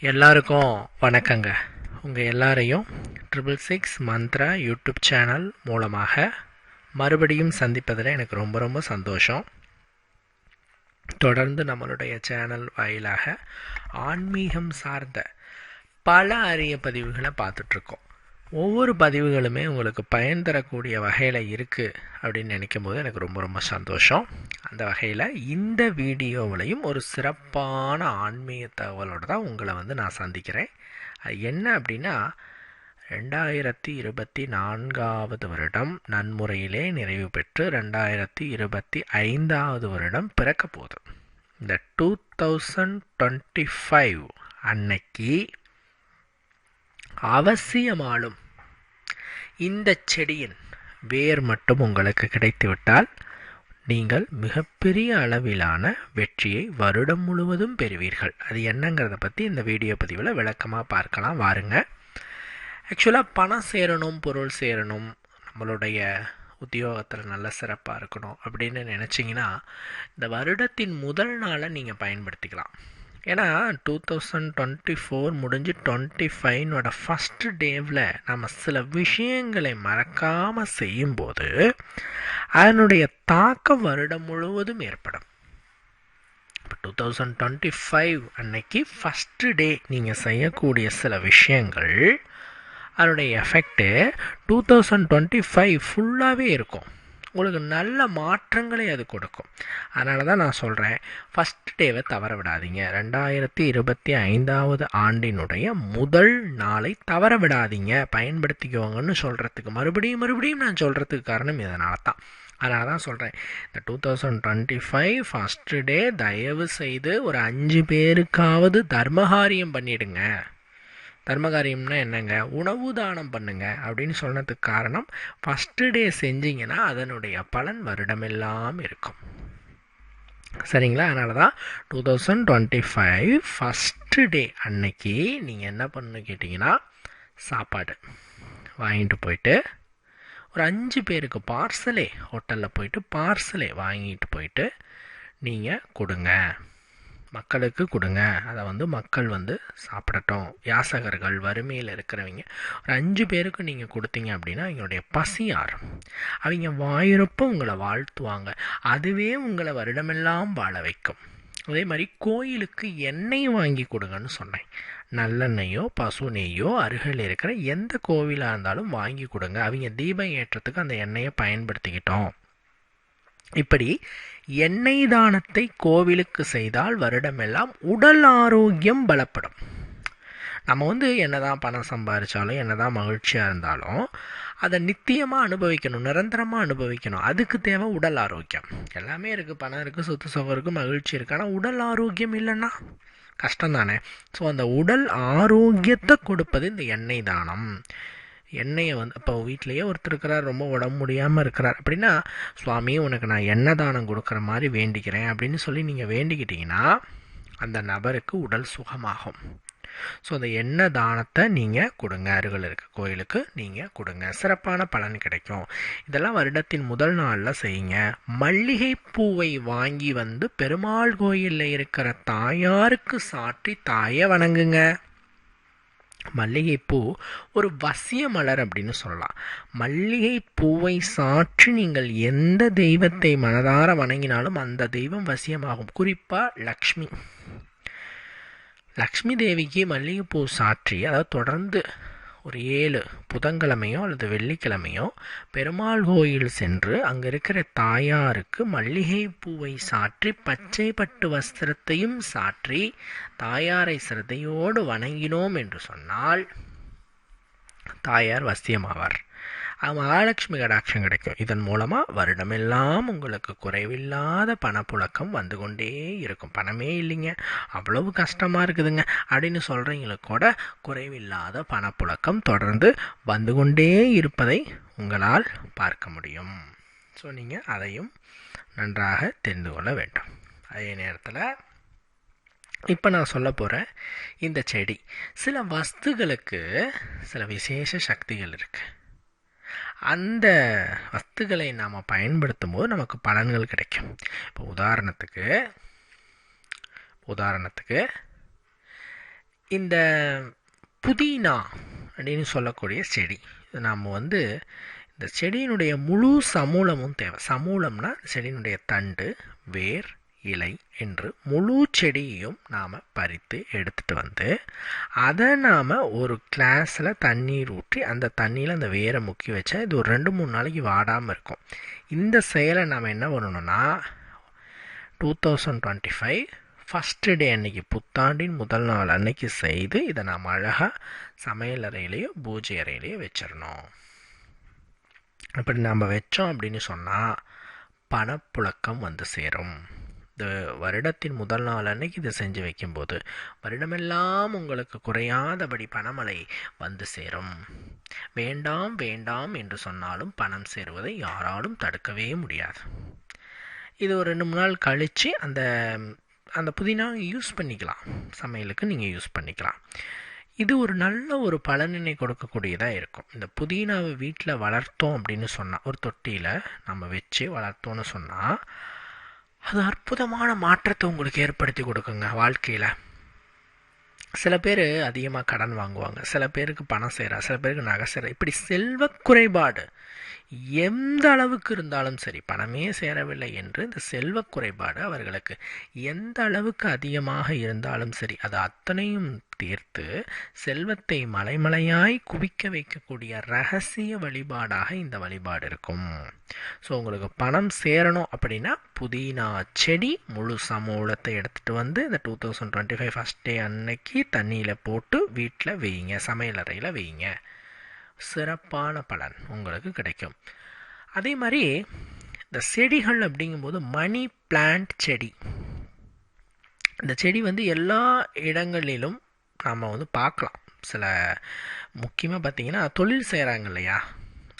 எல்லாருக்கும் வணக்கங்க. உங்கள் எல்லாரையும் triple six Mantra YouTube channel மூலமாக மறுபடியும் சந்திப்பதில் எனக்கு ரொம்ப ரொம்ப சந்தோஷம். தொடர்ந்து நம்மளுடைய சேனல் வாயிலாக ஆன்மீகம் சார்ந்த பல அரிய பதிவுகளை பார்த்துட்ருக்கோம். ஒவ்வொரு பதிவுகளுமே உங்களுக்கு பயன் தரக்கூடிய வகையில் இருக்குது அப்படின்னு நினைக்கும் போது எனக்கு ரொம்ப ரொம்ப சந்தோஷம். அந்த வகையில் இந்த வீடியோவிலையும் ஒரு சிறப்பான ஆன்மீக தகவலோடு தான் உங்களை வந்து நான் சந்திக்கிறேன். அது என்ன அப்படின்னா ரெண்டாயிரத்தி இருபத்தி நான்காவது வருடம் நன்முறையிலே நிறைவு பெற்று ரெண்டாயிரத்தி இருபத்தி ஐந்தாவது வருடம் பிறக்க போகுது. இந்த டூ தௌசண்ட் டுவெண்ட்டி ஃபைவ் அன்னைக்கு அவசியமாலும் இந்த செடியின் வேர் மட்டும் உங்களுக்கு கிடைத்துவிட்டால் நீங்கள் மிகப்பெரிய அளவிலான வெற்றியை வருடம் முழுவதும் பெறுவீர்கள். அது என்னங்கிறத பற்றி இந்த வீடியோ பதிவில் விளக்கமாக பார்க்கலாம். வாருங்க. ஆக்சுவலாக பணம் சேரணும் பொருள் சேரணும் நம்மளுடைய உத்தியோகத்தில் நல்ல சிறப்பாக இருக்கணும் அப்படின்னு நினச்சிங்கன்னா இந்த வருடத்தின் முதல் நாளை நீங்கள் பயன்படுத்திக்கலாம். ஏன்னா டூ தௌசண்ட் டுவெண்ட்டி ஃபோர் முடிஞ்சு டுவெண்ட்டி ஃபைவனோட ஃபஸ்ட்டு டேவில் நம்ம சில விஷயங்களை மறக்காமல் செய்யும்போது அதனுடைய தாக்கம் வருடம் முழுவதும் ஏற்படும். இப்போ டூ தௌசண்ட் டுவெண்ட்டி ஃபைவ் அன்னைக்கு ஃபஸ்ட்டு டே நீங்கள் செய்யக்கூடிய சில விஷயங்கள் அதனுடைய effect two thousand twenty five ஃபுல்லாகவே இருக்கும். உங்களுக்கு நல்ல மாற்றங்களை அது கொடுக்கும். அதனால தான் நான் சொல்கிறேன் ஃபஸ்ட் டேவை தவற விடாதீங்க. ரெண்டாயிரத்தி இருபத்தி ஐந்தாவது ஆண்டினுடைய முதல் நாளை தவற விடாதீங்க. பயன்படுத்திக்கோங்கன்னு சொல்கிறதுக்கு மறுபடியும் மறுபடியும் நான் சொல்கிறதுக்கு காரணம் இதனால தான் அதனால தான் சொல்கிறேன் இந்த two thousand twenty five first day தயவு செய்து ஒரு அஞ்சு பேருக்காவது தர்மகாரியம் பண்ணிவிடுங்க தர்மகாரியம்னா என்னங்க? உணவு தானம் பண்ணுங்க அப்படின்னு சொன்னதுக்கு காரணம் ஃபஸ்ட்டு டே செஞ்சீங்கன்னா அதனுடைய பலன் வருடமெல்லாம் இருக்கும். சரிங்களா? அதனால தான் two thousand twenty five first day அன்னைக்கு நீங்கள் என்ன பண்ணு கேட்டிங்கன்னா சாப்பாடு வாங்கிட்டு போயிட்டு ஒரு அஞ்சு பேருக்கு பார்சலே ஹோட்டலில் போயிட்டு பார்சலே வாங்கிட்டு போயிட்டு நீங்கள் கொடுங்க. மக்களுக்கு கொடுங்க. அதை வந்து மக்கள் வந்து சாப்பிடட்டும். யாசகர்கள் வறுமையில் இருக்கிறவங்க. ஒரு அஞ்சு பேருக்கு நீங்கள் கொடுத்தீங்க அப்படின்னா அவங்களுடைய பசி ஆறும். அவங்க வாயிறப்ப உங்களை வாழ்த்துவாங்க. அதுவே உங்களை வருடமெல்லாம் வாழ வைக்கும். அதே மாதிரி கோயிலுக்கு எண்ணெய் வாங்கி கொடுங்கன்னு சொன்னேன். நல்லெண்ணெயோ பசு நெய்யோ அருகில் இருக்கிற எந்த கோவிலாக இருந்தாலும் வாங்கி கொடுங்க. அவங்க தீபம் ஏற்றத்துக்கு அந்த எண்ணெயை பயன்படுத்திக்கிட்டோம். இப்படி எண்ணெய் தானத்தை கோவிலுக்கு செய்தால் வருடமெல்லாம் உடல் ஆரோக்கியம் பலப்படும். நம்ம வந்து என்னதான் பணம் சம்பாதிச்சாலும் என்னதான் மகிழ்ச்சியாக இருந்தாலும் அதை நித்தியமாக அனுபவிக்கணும் நிரந்தரமாக அனுபவிக்கணும். அதுக்கு தேவை உடல் ஆரோக்கியம். எல்லாமே இருக்குது பணம் இருக்குது சொத்து சுகம் இருக்குது மகிழ்ச்சி இருக்குது ஆனால் உடல் ஆரோக்கியம் இல்லைன்னா கஷ்டம் தானே ஸோ அந்த உடல் ஆரோக்கியத்தை கொடுப்பது இந்த எண்ணெய் தானம். எண்ணெயை வந்து இப்போ வீட்லேயே ஒருத்தர் இருக்கிறார் ரொம்ப உடம்பு முடியாமல் இருக்கிறார். அப்படின்னா சுவாமி உனக்கு நான் எண்ணெய் தானம் கொடுக்குற மாதிரி வேண்டிக்கிறேன் அப்படின்னு சொல்லி நீங்கள் வேண்டிக்கிட்டீங்கன்னா அந்த நபருக்கு உடல் சுகமாகும். ஸோ அந்த எண்ணெய் தானத்தை நீங்கள் கொடுங்க. அருகில் இருக்க கோயிலுக்கு நீங்கள் கொடுங்க. சிறப்பான பலன் கிடைக்கும். இதெல்லாம் வருடத்தின் முதல் நாளில் செய்யுங்க. மல்லிகை பூவை வாங்கி வந்து பெருமாள் கோயிலில் இருக்கிற தாயாருக்கு சாற்றி தாயை வணங்குங்க. மல்லிகைப்பூ ஒரு வசிய மலர் அப்படின்னு சொல்லலாம். மல்லிகை பூவை சாற்றி நீங்கள் எந்த தெய்வத்தை மனதார வணங்கினாலும் அந்த தெய்வம் வசியமாகும். குறிப்பாக லக்ஷ்மி. லக்ஷ்மி தேவிக்கு மல்லிகைப்பூ சாற்றி அதாவது தொடர்ந்து ஒரு ஏழு புதன்கிழமையோ அல்லது வெள்ளிக்கிழமையோ பெருமாள் கோயில் சென்று அங்கே இருக்கிற தாயாருக்கு மல்லிகை பூவை சாற்றி பச்சை பட்டு வஸ்திரத்தையும் சாற்றி தாயாரை சிரதையோடு வணங்கினோம் என்று சொன்னால் தாயார் வசியமாவார். மகாலட்சுமி கடாட்சம் கிடைக்கும். இதன் மூலமாக வருடமெல்லாம் உங்களுக்கு குறைவில்லாத பணப்புழக்கம் வந்து கொண்டே இருக்கும். பணமே இல்லைங்க. அவ்வளவு கஷ்டமாக இருக்குதுங்க. அப்படின்னு சொல்கிறவங்களுக்கு கூட குறைவில்லாத பணப்புழக்கம் தொடர்ந்து வந்து கொண்டே இருப்பதை உங்களால் பார்க்க முடியும். ஸோ நீங்கள் அதையும் நன்றாக தெரிந்து கொள்ள வேண்டும். அதே நேரத்தில் இப்போ நான் சொல்ல போகிறேன் இந்த செடி சில வஸ்துகளுக்கு சில விசேஷ சக்திகள் இருக்குது அந்த வஸ்துகளை நாம் பயன்படுத்தும் போது நமக்கு பலன்கள் கிடைக்கும். இப்போ உதாரணத்துக்கு உதாரணத்துக்கு இந்த புதினா அப்படின்னு சொல்லக்கூடிய செடி. இது நாம் வந்து இந்த செடியினுடைய முழு சமூலமும் தேவை. சமூலம்னா செடியினுடைய தண்டு வேர் இலை என்று முழு செடியையும் நாம் பறித்து எடுத்துகிட்டு வந்து அதை நாம் ஒரு கிளாஸில் தண்ணீர் ஊற்றி அந்த தண்ணியில் அந்த வேரை முக்கி வச்சா இது ஒரு ரெண்டு மூணு நாளைக்கு வாடாமல் இருக்கும். இந்த செயலை நாம் என்ன பண்ணணும்னா two thousand twenty five first day அன்னைக்கு புத்தாண்டின் முதல் நாள் அன்னைக்கு செய்து இதை நாம் அழகாக சமையல் அறையிலையோ பூஜை அறையிலையோ வச்சிடணும். அப்படி நம்ம வச்சோம் அப்படின்னு சொன்னால் பணப்புழக்கம் வந்து சேரும். இந்த வருடத்தின் முதல் நாள் அன்னைக்கு இதை செஞ்சு வைக்கும்போது வருடமெல்லாம் உங்களுக்கு குறையாதபடி பணமழை வந்து சேரும். வேண்டாம் வேண்டாம் என்று சொன்னாலும் பணம் சேருவதை யாராலும் தடுக்கவே முடியாது. இது ஒரு ரெண்டு மூணு நாள் கழித்து அந்த அந்த புதினா யூஸ் பண்ணிக்கலாம். சமையலுக்கு நீங்கள் யூஸ் பண்ணிக்கலாம். இது ஒரு நல்ல ஒரு பலனினை கொடுக்கக்கூடியதாக இருக்கும். இந்த புதினாவை வீட்டில் வளர்த்தோம் அப்படின்னு சொன்னால் ஒரு தொட்டியில் நம்ம வச்சு வளர்த்தோன்னு சொன்னால் அது அற்புதமான மாற்றத்தை உங்களுக்கு ஏற்படுத்தி கொடுக்குங்க வாழ்க்கையில். சில பேர் அதிகமாக கடன் வாங்குவாங்க சில பேருக்கு பணம் செய்கிறா சில பேருக்கு நகை செய்கிறா இப்படி செல்வ குறைபாடு எந்த அளவுக்கு இருந்தாலும் சரி பணமே சேரவில்லை என்று இந்த செல்வ குறைபாடு அவர்களுக்கு எந்த அளவுக்கு அதிகமாக இருந்தாலும் சரி அது அத்தனையும் தீர்த்து செல்வத்தை மலைமலையாய் குவிக்க வைக்கக்கூடிய ரகசிய வழிபாடாக இந்த வழிபாடு இருக்கும். ஸோ உங்களுக்கு பணம் சேரணும் அப்படின்னா புதினா செடி முழு சமூலத்தை எடுத்துகிட்டு வந்து இந்த two thousand twenty five first day அன்னைக்கு தண்ணியில் போட்டு வீட்டில் வையுங்க சமையலறையில் வையுங்க. சிறப்பான பலன் உங்களுக்கு கிடைக்கும். அதே மாதிரி இந்த செடிகள் அப்படிங்கும்போது மணி பிளான்ட் செடி. இந்த செடி வந்து எல்லா இடங்களிலும் நாம் வந்து பார்க்கலாம். சில முக்கியமாக பார்த்தீங்கன்னா தொழில் செய்கிறாங்க இல்லையா?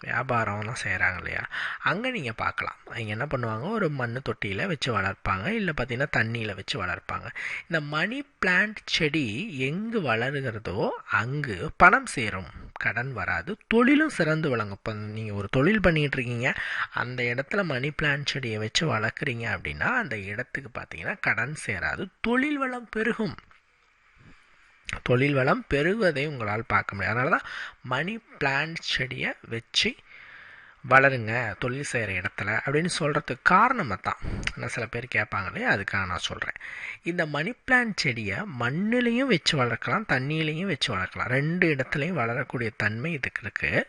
வியாபாரம்லாம் செய்கிறாங்க இல்லையா? அங்கே நீங்கள் பார்க்கலாம். அவங்க என்ன பண்ணுவாங்க? ஒரு மண் தொட்டியில் வச்சு வளர்ப்பாங்க. இல்லை பார்த்தீங்கன்னா தண்ணியில் வச்சு வளர்ப்பாங்க. இந்த மணி பிளான்ட் செடி எங்கு வளருகிறதோ அங்கு பணம் சேரும். கடன் வராது. தொழிலும் சிறந்து வழங்கும் இப்போ நீங்கள் ஒரு தொழில் பண்ணிகிட்டு இருக்கீங்க அந்த இடத்துல மணி பிளான் செடியை வச்சு வளர்க்குறீங்க அப்படின்னா அந்த இடத்துக்கு பார்த்தீங்கன்னா கடன் சேராது. தொழில் வளம் பெருகும். தொழில் வளம் பெருகுவதை உங்களால் பார்க்க முடியாது அதனால தான் மணி பிளான்ட் செடியை வச்சு வளருங்க தொழில் செய்கிற இடத்துல அப்படின்னு சொல்கிறதுக்கு காரணமாக தான் நான் சில பேர் கேட்பாங்க இல்லையா அதுக்காக நான் சொல்கிறேன் இந்த மணி பிளான் செடியை மண்ணிலையும் வச்சு வளர்க்கலாம் தண்ணியிலையும் வச்சு வளர்க்கலாம். ரெண்டு இடத்துலையும் வளரக்கூடிய தன்மை இதுக்கு இருக்குது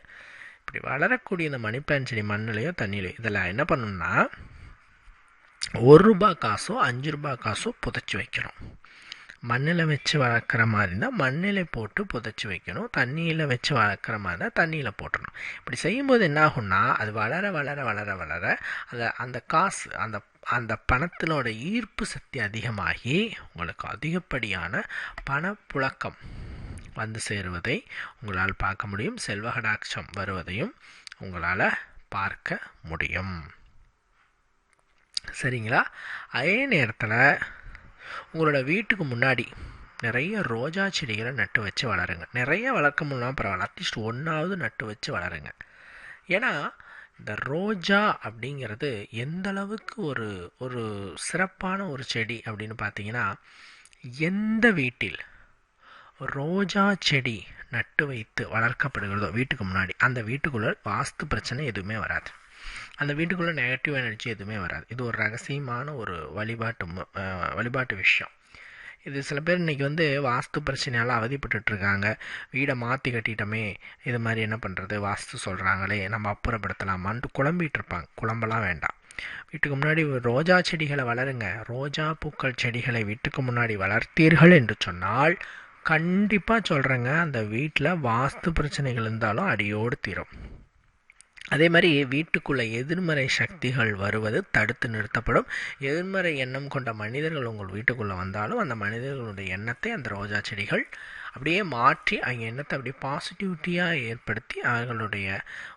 இப்படி வளரக்கூடிய இந்த மணி பிளான் செடி மண்ணிலையோ தண்ணியிலையோ இதில் என்ன பண்ணணும்னா ஒரு ரூபா காசோ அஞ்சு ரூபா காசோ புதைச்சி வைக்கணும். மண்ணில் வச்சு வளர்க்குற மாதிரி இருந்தால் மண்ணில் போட்டு புதைச்சி வைக்கணும். தண்ணியில் வச்சு வளர்க்குற மாதிரி இருந்தால் தண்ணியில் போட்டணும் இப்படி செய்யும்போது என்ன ஆகும்னா அது வளர வளர வளர வளர அதை அந்த காசு அந்த அந்த பணத்தினோட ஈர்ப்பு சக்தி அதிகமாகி உங்களுக்கு அதிகப்படியான பணப்புழக்கம் வந்து சேருவதை உங்களால் பார்க்க முடியும். செல்வகடாட்சம் வருவதையும் உங்களால் பார்க்க முடியும். சரிங்களா? அதே நேரத்தில் உங்களோட வீட்டுக்கு முன்னாடி நிறைய ரோஜா செடிகளை நட்டு வச்சு வளருங்க. நிறைய வளர்க்க முடியலாம் பரவாயில்ல. அட்லீஸ்ட் ஒன்றாவது நட்டு வச்சு வளருங்க. ஏன்னா இந்த ரோஜா அப்படிங்கிறது எந்த அளவுக்கு ஒரு ஒரு சிறப்பான ஒரு செடி அப்படின்னு பார்த்தீங்கன்னா எந்த வீட்டில் ரோஜா செடி நட்டு வைத்து வளர்க்கப்படுகிறதோ வீட்டுக்கு முன்னாடி அந்த வீட்டுக்குள்ளே வாஸ்து பிரச்சனை எதுவுமே வராது. அந்த வீட்டுக்குள்ளே நெகட்டிவ் எனர்ஜி எதுவுமே வராது. இது ஒரு ரகசியமான ஒரு வழிபாட்டு வழிபாட்டு விஷயம். இது சில பேர் இன்றைக்கி வந்து வாஸ்து பிரச்சனையால் அவதிப்பட்டுருக்காங்க வீடை மாற்றி கட்டிட்டோமே இது மாதிரி என்ன பண்ணுறது வாஸ்து சொல்கிறாங்களே நம்ம அப்புறப்படுத்தலாமான்ட்டு குழம்பிட்டு இருப்பாங்க குழம்பெல்லாம் வேண்டாம். வீட்டுக்கு முன்னாடி ரோஜா செடிகளை வளருங்க. ரோஜா பூக்கள் செடிகளை வீட்டுக்கு முன்னாடி வளர்த்தீர்கள் என்று சொன்னால் கண்டிப்பாக சொல்கிறேங்க அந்த வீட்டில் வாஸ்து பிரச்சனைகள் இருந்தாலும் அடியோடு தீரும். அதே மாதிரி வீட்டுக்குள்ளே எதிர்மறை சக்திகள் வருவது தடுத்து நிறுத்தப்படும். எதிர்மறை எண்ணம் கொண்ட மனிதர்கள் உங்கள் வீட்டுக்குள்ளே வந்தாலும் அந்த மனிதர்களுடைய எண்ணத்தை அந்த ரோஜா செடிகள் அப்படியே மாற்றி அவங்க எண்ணத்தை அப்படியே பாசிட்டிவிட்டியாக ஏற்படுத்தி அவர்களுடைய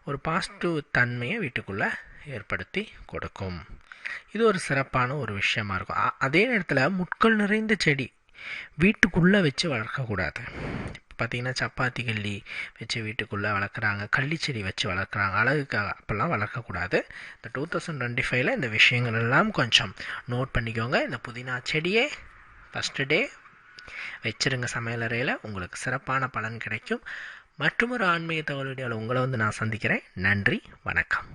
ஒரு பாசிட்டிவ் தன்மையை வீட்டுக்குள்ளே ஏற்படுத்தி கொடுக்கும். இது ஒரு சிறப்பான ஒரு விஷயமா இருக்கும். அதே நேரத்தில் முட்கள் நிறைந்த செடி வீட்டுக்குள்ளே வச்சு வளர்க்கக்கூடாது பார்த்திங்கன்னா சப்பாத்தி கல்லி வச்சு வீட்டுக்குள்ளே வளர்க்குறாங்க கள்ளிச்செடி வச்சு வளர்க்குறாங்க. அழகுக்காக அப்போல்லாம் வளர்க்கக்கூடாது. இந்த டூ தௌசண்ட் டுவெண்ட்டி ஃபைவ்ல இந்த விஷயங்கள் எல்லாம் கொஞ்சம் நோட் பண்ணிக்கோங்க. இந்த புதினா செடியே ஃபஸ்ட்டு டே வச்சிருங்க சமையலறையில் உங்களுக்கு சிறப்பான பலன் கிடைக்கும். மற்றும் ஒரு ஆன்மீக தகவல் வீடியோவில் உங்களை வந்து நான் சந்திக்கிறேன். நன்றி வணக்கம்.